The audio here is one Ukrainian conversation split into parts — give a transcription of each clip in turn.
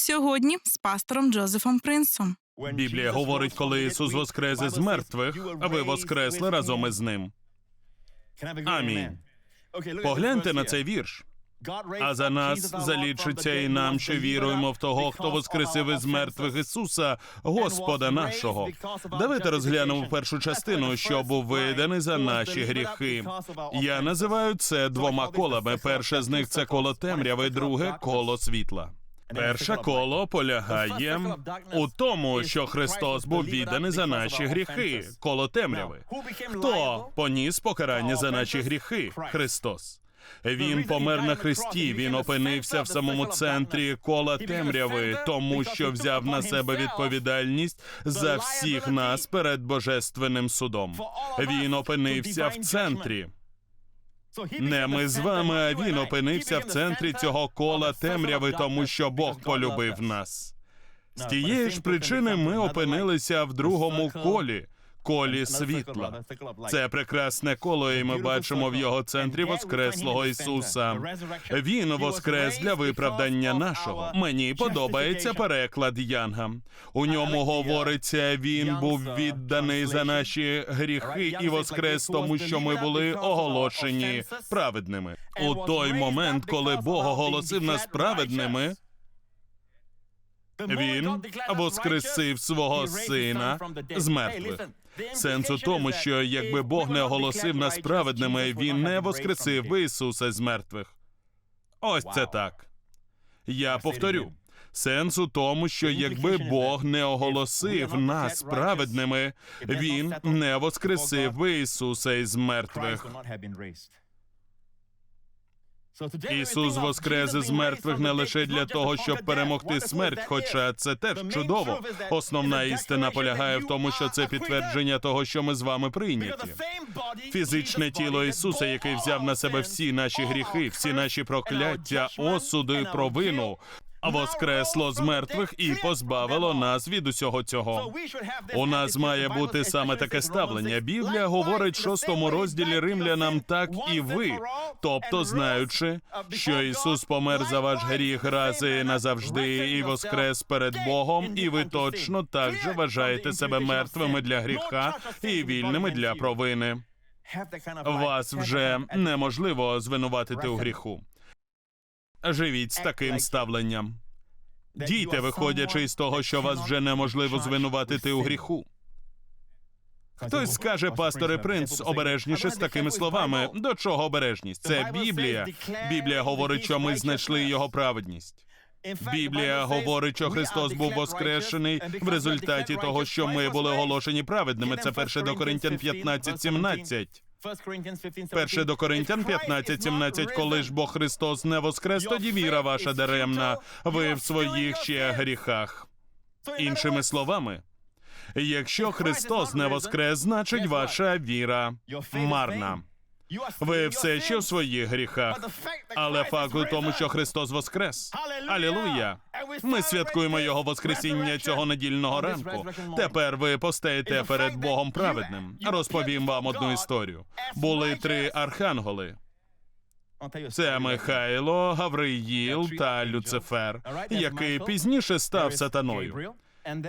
Сьогодні з пастором Джозефом Принсом. Біблія говорить, коли Ісус воскрес із мертвих, а ви воскресли разом із ним. Амінь. Погляньте на цей вірш. А за нас залічиться і нам, що віруємо в того, хто воскресив із мертвих Ісуса, Господа нашого. Давайте розглянемо першу частину, що був виданий за наші гріхи. Я називаю це двома колами. Перше з них це коло темряви, друге коло світла. Перше коло полягає у тому, що Христос був відданий за наші гріхи, коло темряви. Хто поніс покарання за наші гріхи? Христос. Він помер на хресті. Він опинився в самому центрі кола темряви, тому що взяв на себе відповідальність за всіх нас перед божественним судом. Він опинився в центрі. Не ми з вами, а він опинився в центрі цього кола темряви, тому що Бог полюбив нас. З тієї ж причини ми опинилися в другому колі. Колі світла. Це прекрасне коло, і ми бачимо в його центрі Воскреслого Ісуса. Він воскрес для виправдання нашого. Мені подобається переклад Янга. У ньому говориться, він був відданий за наші гріхи і воскрес, тому що ми були оголошені праведними. У той момент, коли Бог оголосив нас праведними. Він воскресив свого сина з мертвих. Сенс у тому, що якби Бог не оголосив нас праведними, він не воскресив би Ісуса з мертвих. Ось це так. Я повторю. Сенс у тому, що якби Бог не оголосив нас праведними, він не воскресив би Ісуса із мертвих. Ісус воскрес із мертвих не лише для того, щоб перемогти смерть, хоча це теж чудово. Основна істина полягає в тому, що це підтвердження того, що ми з вами прийняті. Фізичне тіло Ісуса, який взяв на себе всі наші гріхи, всі наші прокляття, осуди, провину, воскресло з мертвих і позбавило нас від усього цього. У нас має бути саме таке ставлення. Біблія говорить в шостому розділі римлянам так і ви, тобто знаючи, що Ісус помер за ваш гріх рази назавжди і воскрес перед Богом, і ви точно так же вважаєте себе мертвими для гріха і вільними для провини. Вас вже неможливо звинуватити у гріху. Живіть з таким ставленням. Дійте, виходячи із того, що вас вже неможливо звинуватити у гріху. Хтось скаже, пасторе принц, обережніше з такими словами. До чого обережність? Це Біблія. Біблія говорить, що ми знайшли його праведність. Біблія говорить, що Христос був воскрешений в результаті того, що ми були оголошені праведними. Це перше до Коринтян 15, 17. Перше до Коринтян 15, 17. Коли ж бо Христос не воскрес, тоді віра ваша даремна. Ви в своїх ще гріхах. Іншими словами, якщо Христос не воскрес, значить ваша віра марна. Ви все ще в своїх гріхах. Але факт у тому, що Христос воскрес. Алілуя! Ми святкуємо Його Воскресіння цього недільного ранку. Тепер ви постаєте перед Богом праведним. Розповім вам одну історію. Були три архангели. Це Михайло, Гавриїл та Люцифер, який пізніше став сатаною.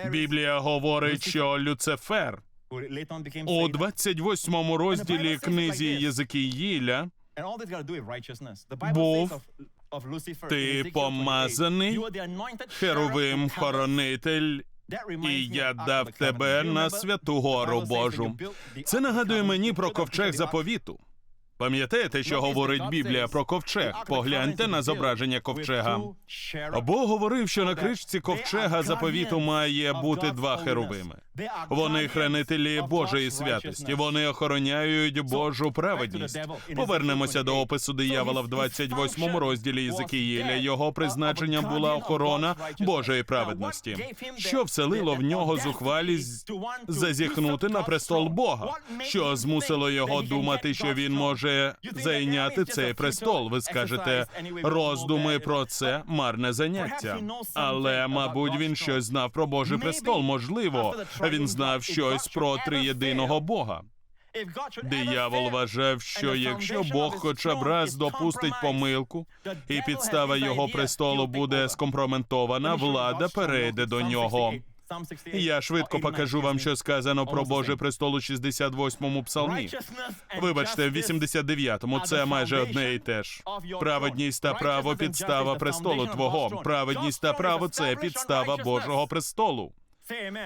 Біблія говорить, що Люцифер у 28 розділі книзі Єзекіїля був ти помазаний херовим хоронитель, і я дав тебе на святу гору Божу. Це нагадує мені про ковчег заповіту. Пам'ятаєте, що говорить Біблія про ковчег? Погляньте на зображення ковчега. Бог говорив, що на кришці ковчега заповіту має бути два херовими. Вони хранителі Божої святості. Вони охороняють Божу праведність. Повернемося до опису диявола в 28 розділі Єзекіїля. Його призначенням була охорона Божої праведності, що вселило в нього зухвалість зазіхнути на престол Бога, що змусило його думати, що він може зайняти цей престол. Ви скажете, роздуми про це марне заняття. Але, мабуть, він щось знав про Божий престол. Можливо, він знав щось про триєдиного Бога. Диявол вважав, що якщо Бог хоча б раз допустить помилку, і підстава його престолу буде скомпроментована, влада перейде до нього. Я швидко покажу вам, що сказано про Боже престол у 68-му псалмі. Вибачте, в 89-му це майже одне і те ж. Праведність та право підстава престолу Твого. Праведність та право це підстава Божого престолу.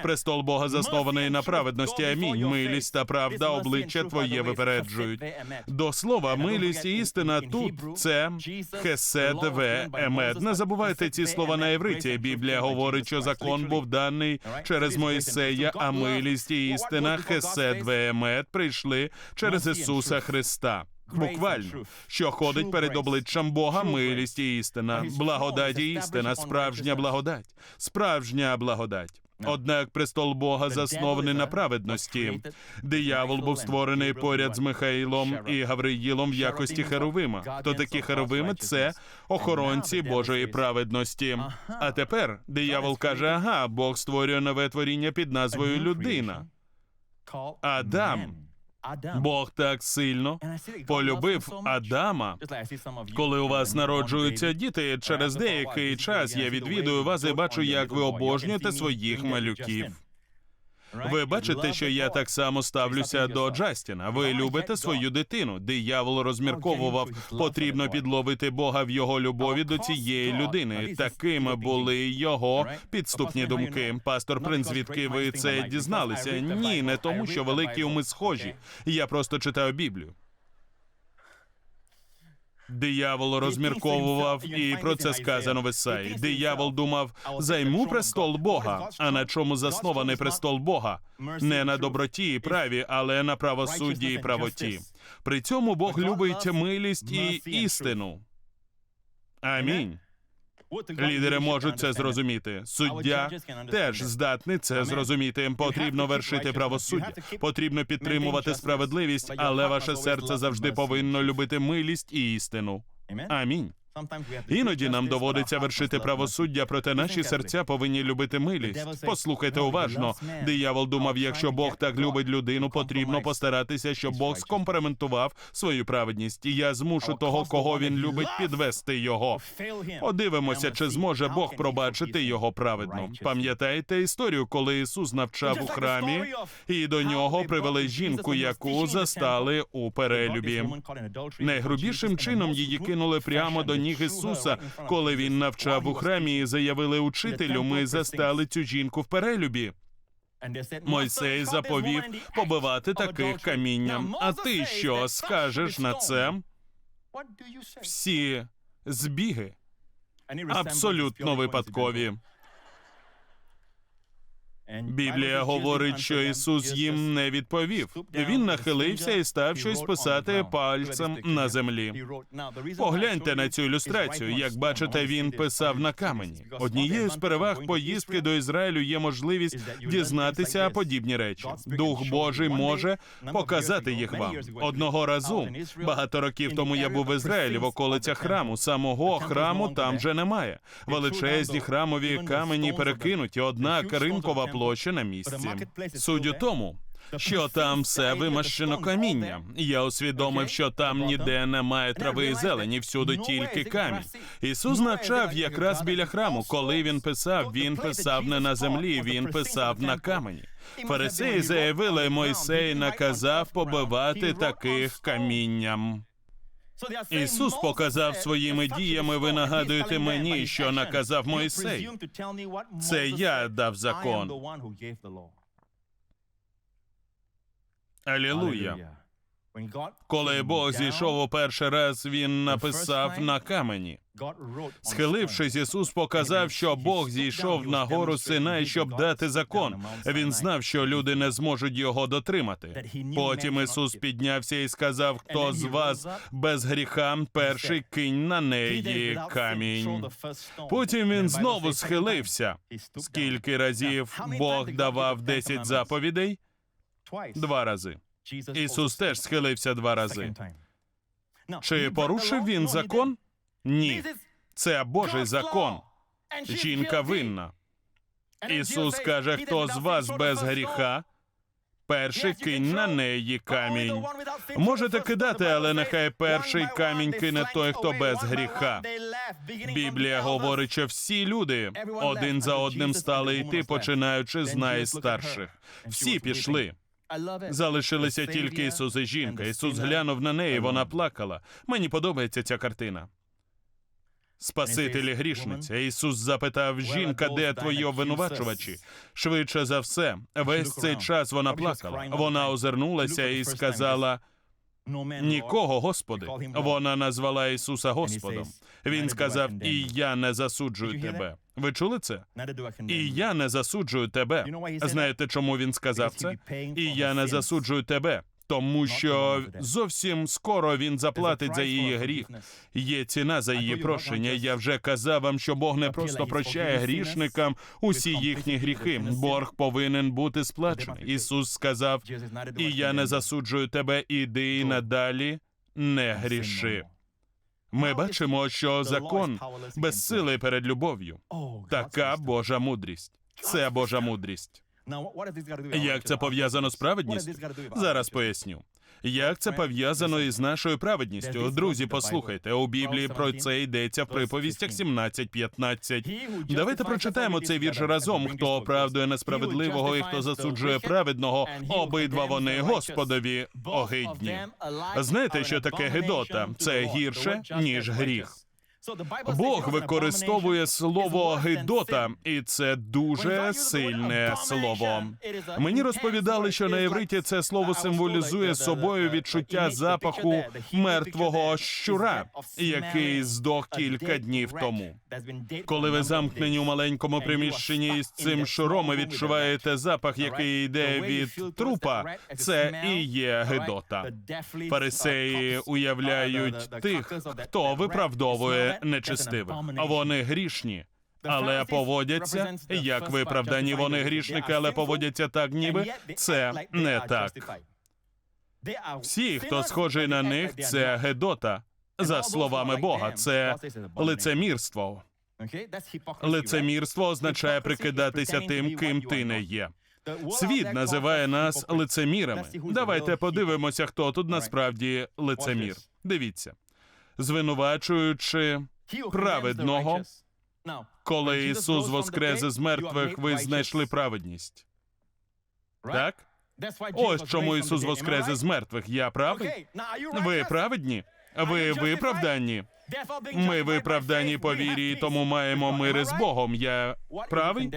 Престол Бога заснований на праведності. Амінь. Милість та правда обличчя Твоє випереджують. До слова, милість і істина тут це хесед в емет. Не забувайте ці слова на євриті. Біблія говорить, що закон був даний через Моїсея, а милість і істина хесед в емет прийшли через Ісуса Христа. Буквально, що ходить перед обличчям Бога, милість і істина, благодать і істина, справжня благодать, справжня благодать. Однак престол Бога заснований на праведності. Диявол був створений поряд з Михаїлом і Гавриїлом в якості херовима. Хто такі херовими? Це охоронці Божої праведності. А тепер диявол каже: ага, Бог створює нове творіння під назвою людина. Адам. Бог так сильно полюбив Адама. Коли у вас народжуються діти, через деякий час я відвідую вас і бачу, як ви обожнюєте своїх малюків. Ви бачите, що я так само ставлюся до Джастіна. Ви любите свою дитину. Диявол розмірковував, потрібно підловити Бога в його любові до цієї людини. Такими були його підступні думки. Пастор Принц, звідки ви це дізналися? Ні, не тому, що великі уми схожі. Я просто читаю Біблію. Диявол розмірковував, і про це сказано в Ісаї. Диявол думав, займу престол Бога. А на чому заснований престол Бога? Не на доброті і праві, але на правосудді і правоті. При цьому Бог любить милість і істину. Амінь. Лідери можуть це зрозуміти. Суддя теж здатний це зрозуміти. Потрібно вершити правосуддя, потрібно підтримувати справедливість, але ваше серце завжди повинно любити милість і істину. Амінь. Іноді нам доводиться вершити правосуддя, проте наші серця повинні любити милість. Послухайте уважно. Диявол думав, якщо Бог так любить людину, потрібно постаратися, щоб Бог скомпроментував свою праведність. І я змушу того, кого він любить, підвести його. Подивимося, чи зможе Бог пробачити його праведно. Пам'ятаєте історію, коли Ісус навчав у храмі, і до нього привели жінку, яку застали у перелюбі. Найгрубішим чином її кинули прямо до ніг Ісуса, коли він навчав у храмі і заявили учителю, ми застали цю жінку в перелюбі. Мойсей заповів побивати таких камінням. А ти що скажеш на це? Всі збіги. Абсолютно випадкові. Біблія говорить, що Ісус їм не відповів. Він нахилився і став щось писати пальцем на землі. Погляньте на цю ілюстрацію. Як бачите, він писав на камені. Однією з переваг поїздки до Ізраїлю є можливість дізнатися подібні речі. Дух Божий може показати їх вам. Одного разу багато років тому я був в Ізраїлі в околицях храму. Самого храму там вже немає. Величезні храмові камені перекинуті, однак ринкова площа на місці. Суть у тому. Що там все вимащено камінням. Я усвідомив, що там ніде немає трави і зелені, всюди тільки камінь. Ісус навчав якраз біля храму. Коли він писав, він писав не на землі, він писав на камені. Фарисеї заявили, Мойсей наказав побивати таких камінням. Ісус показав своїми діями. Ви нагадуєте мені, що наказав Мойсей. Це я дав закон. Алілуя. Коли Бог зійшов у перший раз, він написав на камені. Схилившись, Ісус показав, що Бог зійшов на гору Синай, щоб дати закон. Він знав, що люди не зможуть його дотримати. Потім Ісус піднявся і сказав: Хто з вас без гріха, перший кинь на неї камінь. Потім він знову схилився. Скільки разів Бог давав десять заповідей? Два рази. Ісус теж схилився два рази. Чи порушив він закон? Ні. Це Божий закон. Жінка винна. Ісус каже, хто з вас без гріха, Перший кинь на неї камінь. Можете кидати, але нехай перший камінь кине той, хто без гріха. Біблія говорить, що всі люди один за одним стали йти, починаючи з найстарших. Всі пішли. Залишилися тільки Ісус і жінка. Ісус глянув на неї, вона плакала. Мені подобається ця картина. Спасителі грішниця. Ісус запитав жінка, де твої обвинувачувачі? Швидше за все, весь цей час вона плакала. Вона озирнулася і сказала: Нікого, Господи. Вона назвала Ісуса Господом. Він сказав: І я не засуджую тебе. Ви чули це? І я не засуджую тебе. Знаєте, чому він сказав це? І я не засуджую тебе, тому що зовсім скоро він заплатить за її гріх. Є ціна за її прощення. Я вже казав вам, що Бог не просто прощає грішникам усі їхні гріхи. Борг повинен бути сплачений. Ісус сказав: І я не засуджую тебе, іди і надалі не гріши. Ми бачимо, що закон безсилий перед любов'ю. Така Божа мудрість. Це Божа мудрість. Як це пов'язано з праведністю? Зараз поясню. Як це пов'язано із нашою праведністю? Друзі, послухайте, у Біблії про це йдеться в приповістях 17.15. Давайте прочитаємо цей вірш разом. Хто оправдує несправедливого і хто засуджує праведного, обидва вони Господові огидні. Знаєте, що таке гидота? Це гірше ніж гріх. Бог використовує слово гидота, і це дуже сильне слово. Мені розповідали, що на євриті це слово символізує собою відчуття запаху мертвого щура, який здох кілька днів тому. Коли ви замкнені у маленькому приміщенні із цим щуром і відчуваєте запах, який йде від трупа, це і є гидота. Фарисеї уявляють тих, хто виправдовує нечестивих. Вони грішні. Але поводяться як виправдані. Вони грішники, але поводяться так, ніби це не так. Всі, хто схожий на них, це гедота. За словами Бога, це лицемірство. Лицемірство означає прикидатися тим, ким ти не є. Світ називає нас лицемірами. Давайте подивимося, хто тут насправді лицемір. Дивіться, звинувачуючи праведного, коли Ісус воскрес із мертвих, ви знайшли праведність. Так? Ось чому Ісус воскрес із мертвих. Я правий? Ви праведні? Ви виправдані? Ми виправдані по вірі, і тому маємо мир із Богом. Я правий?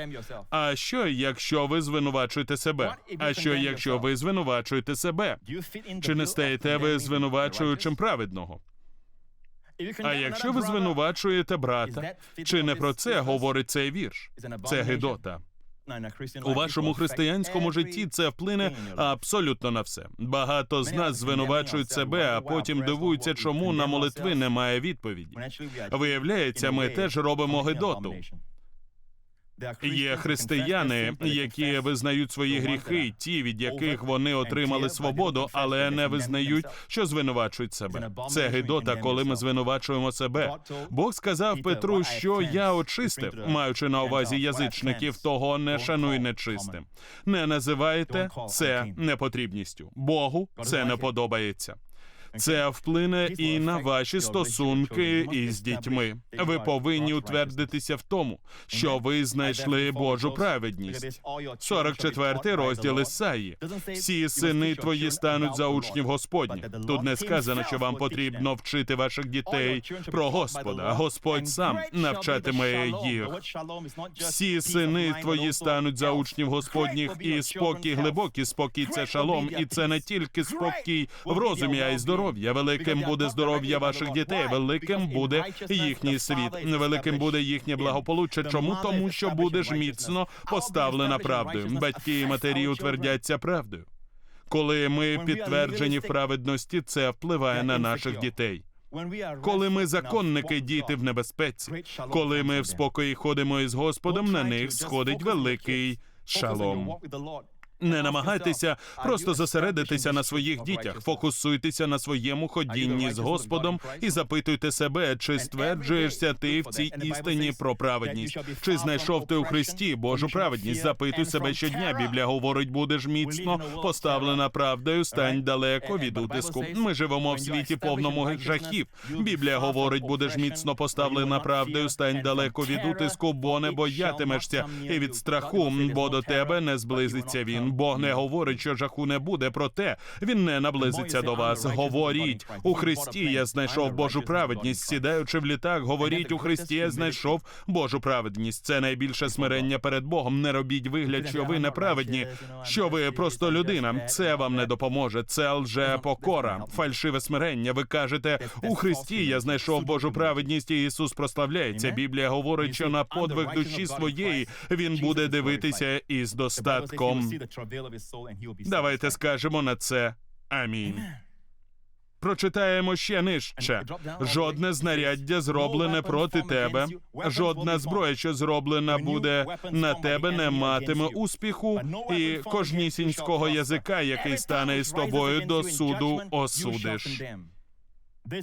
А що, якщо ви звинувачуєте себе? А що, якщо ви звинувачуєте себе? Чи не стаєте ви звинувачуючим праведного? А якщо ви звинувачуєте брата, чи не про це говорить цей вірш? Це гидота. У вашому християнському житті це вплине абсолютно на все. Багато з нас звинувачують себе, а потім дивуються, чому на молитви немає відповіді. Виявляється, ми теж робимо гидоту. Є християни, які визнають свої гріхи, ті, від яких вони отримали свободу, але не визнають, що звинувачують себе. Це гидота, коли ми звинувачуємо себе. Бог сказав Петру, що я очистив, маючи на увазі язичників, того не шануй нечистим. Не називайте це непотрібністю. Богу це не подобається. Це вплине і на ваші стосунки із дітьми. Ви повинні утвердитися в тому, що ви знайшли Божу праведність. 44 розділ Ісаї. Всі сини твої стануть за учнів Господніх. Тут не сказано, що вам потрібно вчити ваших дітей про Господа. Господь сам навчатиме їх. Всі сини твої стануть за учнів Господніх, і спокій глибокий спокій це шалом, і це не тільки спокій в розумі, а й здоров'я. Великим буде здоров'я ваших дітей, великим буде їхній світ, великим буде їхнє благополуччя. Чому? Тому що будеш міцно поставлена правдою. Батьки і матері утвердяться правдою. Коли ми підтверджені в праведності, це впливає на наших дітей. Коли ми законники, діти в небезпеці, коли ми в спокої ходимо із Господом, на них сходить великий шалом. Не намагайтеся просто зосередитися на своїх дітях, фокусуйтеся на своєму ходінні з Господом і запитуйте себе, чи стверджуєшся ти в цій істині про праведність, чи знайшов ти у Христі Божу праведність. Запитуй себе щодня. Біблія говорить, будеш міцно поставлена правдою, стань далеко від утиску. Ми живемо в світі повному жахів. Біблія говорить, будеш міцно поставлена правдою, стань далеко від утиску, бо не боятимешся і від страху, бо до тебе не зблизиться він. Бог не говорить, що жаху не буде, проте він не наблизиться до вас. Говоріть у Христі. Я знайшов Божу праведність. Сідаючи в літак, говоріть у Христі. Я знайшов Божу праведність. Це найбільше смирення перед Богом. Не робіть вигляд, що ви неправедні, що ви просто людина. Це вам не допоможе. Це лже покора, фальшиве смирення. Ви кажете у Христі. Я знайшов Божу праведність. і Ісус прославляється. Біблія говорить, що на подвиг душі своєї він буде дивитися із достатком. Давайте скажемо на це. Амінь. Прочитаємо ще нижче. Жодне знаряддя зроблене проти тебе, жодна зброя, що зроблена буде на тебе, не матиме успіху, і кожнісінського язика, який стане із тобою до суду, осудиш.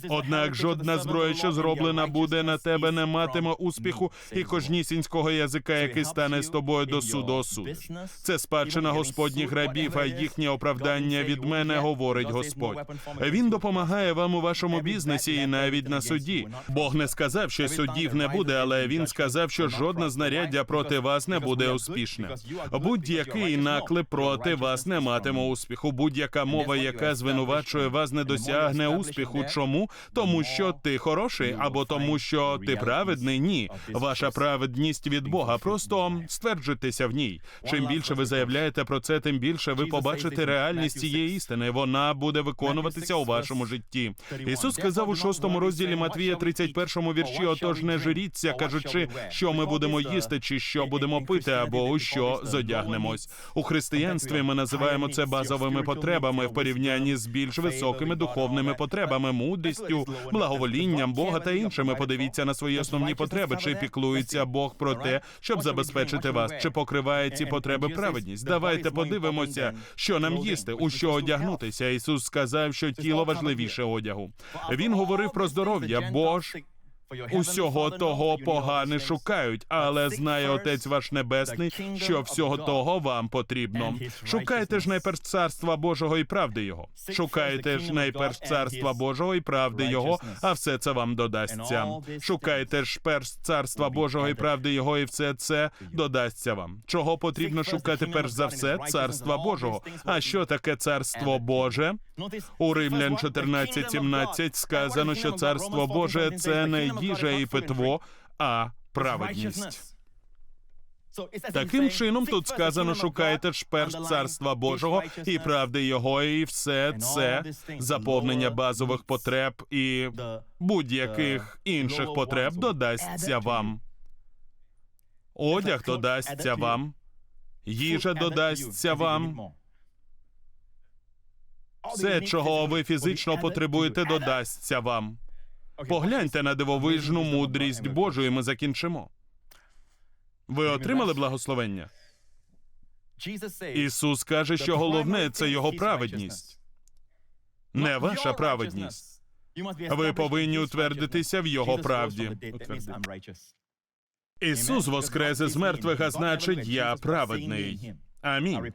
Однак жодна зброя, що зроблена буде на тебе, не матиме успіху, і кожнісінського язика, який стане з тобою до суду, осудиш. Це спадщина господніх рабів, а їхнє оправдання від мене говорить Господь. Він допомагає вам у вашому бізнесі і навіть на суді. Бог не сказав, що судів не буде, але він сказав, що жодне знаряддя проти вас не буде успішне. Будь-який наклеп проти вас не матиме успіху. Будь-яка мова, яка звинувачує вас, не досягне успіху. Чому? Тому що ти хороший, або тому, що ти праведний? Ні, ваша праведність від Бога. Просто стверджуйтеся в ній. Чим більше ви заявляєте про це, тим більше ви побачите реальність цієї істини. Вона буде виконуватися у вашому житті. Ісус сказав у шостому розділі Матвія, 31 вірші. Отож, не журіться, кажучи, що ми будемо їсти, чи що будемо пити, або у що зодягнемось. У християнстві ми називаємо це базовими потребами в порівнянні з більш високими духовними потребами, мудрістю, благоволінням Бога та іншими. Подивіться на свої основні потреби. Чи піклується Бог про те, щоб забезпечити вас, чи покриває ці потреби праведність? Давайте подивимося, що нам їсти, у що одягнутися. Ісус сказав, що тіло важливіше одягу. Він говорив про здоров'я, бо ж Усього того погане шукають, але знає Отець ваш Небесний, що всього того вам потрібно. Шукайте ж найперш царства Божого і правди Його. Шукайте ж найперш царства Божого і правди Його, а все це вам додасться. Шукайте ж перш царства Божого і правди Його, і все це додасться вам. Чого потрібно шукати перш за все царства Божого? А що таке царство Боже? У Римлян 14.17 сказано, що царство Боже це не їжа і питво, а праведність. Таким чином тут сказано: шукайте ж перш царства Божого і правди Його, і все це заповнення базових потреб і будь-яких інших потреб додасться вам. Одяг додасться вам, їжа додасться вам. Все, чого ви фізично потребуєте, додасться вам. Погляньте на дивовижну мудрість Божу, і ми закінчимо. Ви отримали благословення? Ісус каже, що головне це його праведність, не ваша праведність. Ви повинні утвердитися в його правді. Ісус воскрес із мертвих, а значить, я праведний. Амінь.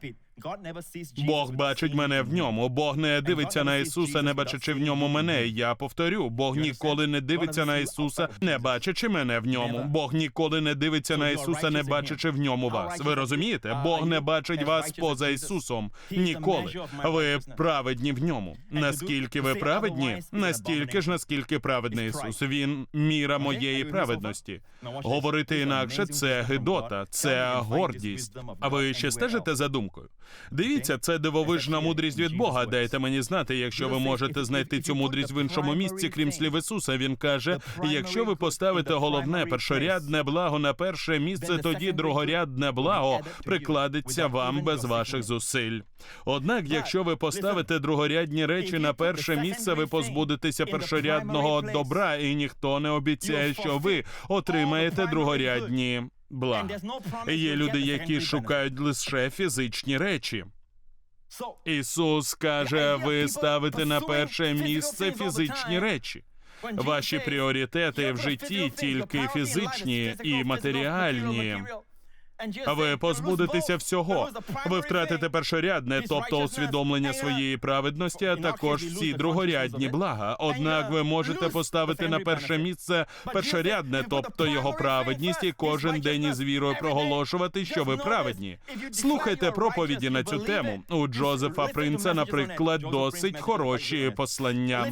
Бог бачить мене в ньому. Бог не дивиться на Ісуса, не бачачи в ньому мене. Я повторю, Бог ніколи не дивиться на Ісуса, не бачачи мене в ньому. Бог ніколи не дивиться на Ісуса, не бачачи в ньому вас. Ви розумієте? Бог не бачить вас поза Ісусом. Ніколи. Ви праведні в ньому. Наскільки ви праведні, настільки ж наскільки праведний Ісус. Він міра моєї праведності. Говорити інакше це гидота, це гордість. А ви ще стежите за думкою? Дивіться, це дивовижна мудрість від Бога. Дайте мені знати, якщо ви можете знайти цю мудрість в іншому місці, крім слів Ісуса. Він каже: якщо ви поставите головне першорядне благо на перше місце, тоді другорядне благо прикладеться вам без ваших зусиль. Однак, якщо ви поставите другорядні речі на перше місце, ви позбудетеся першорядного добра, і ніхто не обіцяє, що ви отримаєте другорядні блага. Є люди, які шукають лише фізичні речі. Ісус каже, ви ставите на перше місце фізичні речі. Ваші пріоритети в житті тільки фізичні і матеріальні. Ви позбудетеся всього. Ви втратите першорядне, тобто усвідомлення своєї праведності, а також всі другорядні блага. Однак ви можете поставити на перше місце першорядне, тобто його праведність, і кожен день із вірою проголошувати, що ви праведні. Слухайте проповіді на цю тему. У Джозефа Принца, наприклад, досить хороші послання.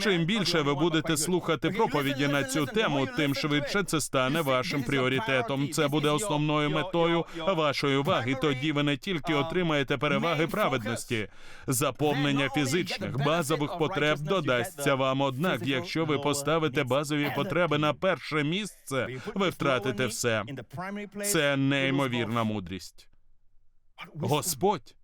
Чим більше ви будете слухати проповіді на цю тему, тим швидше це стане вашим пріоритетом. Це буде основною метою вашої уваги. Тоді ви не тільки отримаєте переваги праведності, заповнення фізичних базових потреб додасться вам. Однак, якщо ви поставите базові потреби на перше місце, ви втратите все. Це неймовірна мудрість. Господь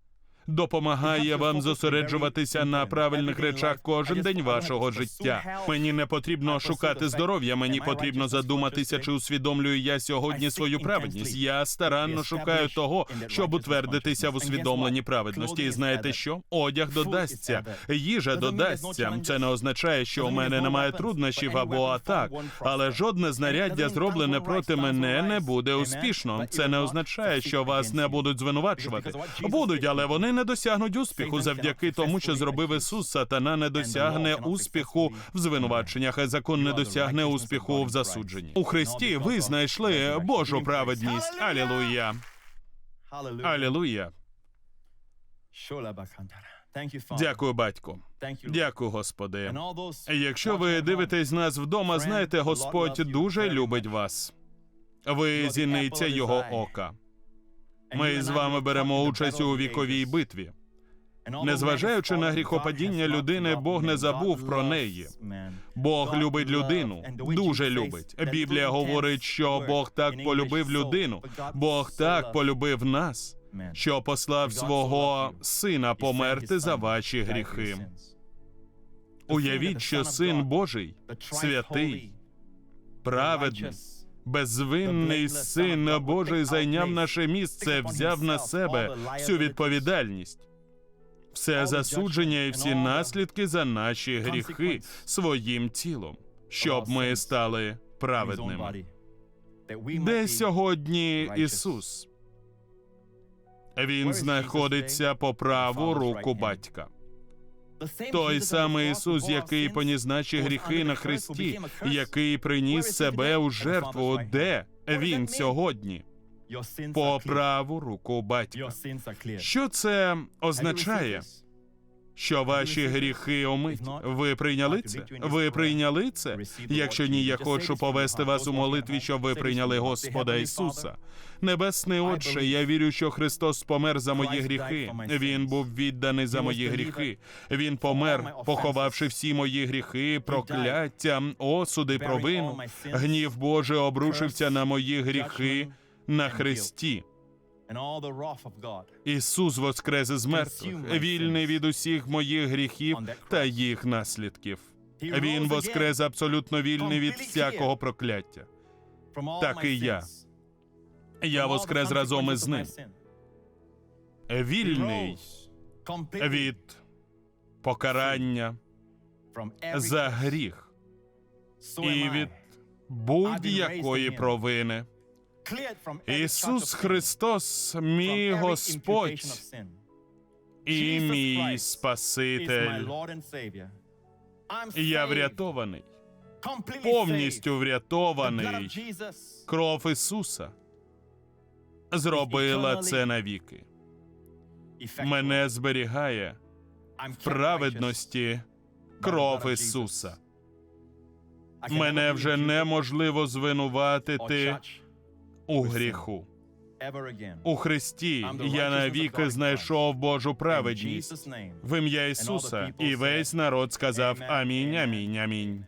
допомагає вам зосереджуватися на правильних речах кожен день вашого життя. Мені не потрібно шукати здоров'я, мені потрібно задуматися, чи усвідомлюю я сьогодні свою праведність. Я старанно шукаю того, щоб утвердитися в усвідомленні праведності. І знаєте що? Одяг додасться, їжа додасться. Це не означає, що у мене немає труднощів або атак, але жодне знаряддя, зроблене проти мене, не буде успішно. Це не означає, що вас не будуть звинувачувати. Будуть, але вони не досягнуть успіху завдяки тому, що зробив Ісус. Сатана не досягне успіху в звинуваченнях, а закон не досягне успіху в засудженні. У Христі ви знайшли Божу праведність. Алілуя! Алілуя! Дякую, батько. Дякую, Господи. Якщо ви дивитесь нас вдома, знаєте, Господь дуже любить вас. Ви зіниця його ока. Ми з вами беремо участь у віковій битві. Незважаючи на гріхопадіння людини, Бог не забув про неї. Бог любить людину, дуже любить. Біблія говорить, що Бог так полюбив людину, Бог так полюбив нас, що послав свого сина померти за ваші гріхи. Уявіть, що син Божий, святий, праведний, безвинний син Божий зайняв наше місце, взяв на себе всю відповідальність. Все засудження і всі наслідки за наші гріхи своїм тілом, щоб ми стали праведними. Де сьогодні Ісус? Він знаходиться по праву руку батька. Той самий Ісус, який поніс наші гріхи на хресті, який приніс себе у жертву, де він сьогодні? По праву руку батька. Що це означає? Що ваші гріхи омиті. Ви прийняли це? Ви прийняли це? Якщо ні, я хочу повести вас у молитві, щоб ви прийняли Господа Ісуса. Небесний Отче, я вірю, що Христос помер за мої гріхи. Він був відданий за мої гріхи. Він помер, поховавши всі мої гріхи, прокляття, осуди, провину. Гнів Божий обрушився на мої гріхи на хресті. Ісус воскрес із мертвих, вільний від усіх моїх гріхів та їх наслідків. Він воскрес абсолютно вільний від всякого прокляття. Так і я. Я воскрес разом із ним. Вільний від покарання за гріх і від будь-якої провини. Ісус Христос, мій Господь. і мій Спаситель. Я врятований, повністю врятований. Кров Ісуса. зробила це навіки. Мене зберігає в праведності кров Ісуса. Мене вже неможливо звинуватити у гріху. У Христі я навіки знайшов Божу праведність. В ім'я Ісуса, і весь народ сказав Амінь, амінь, амінь.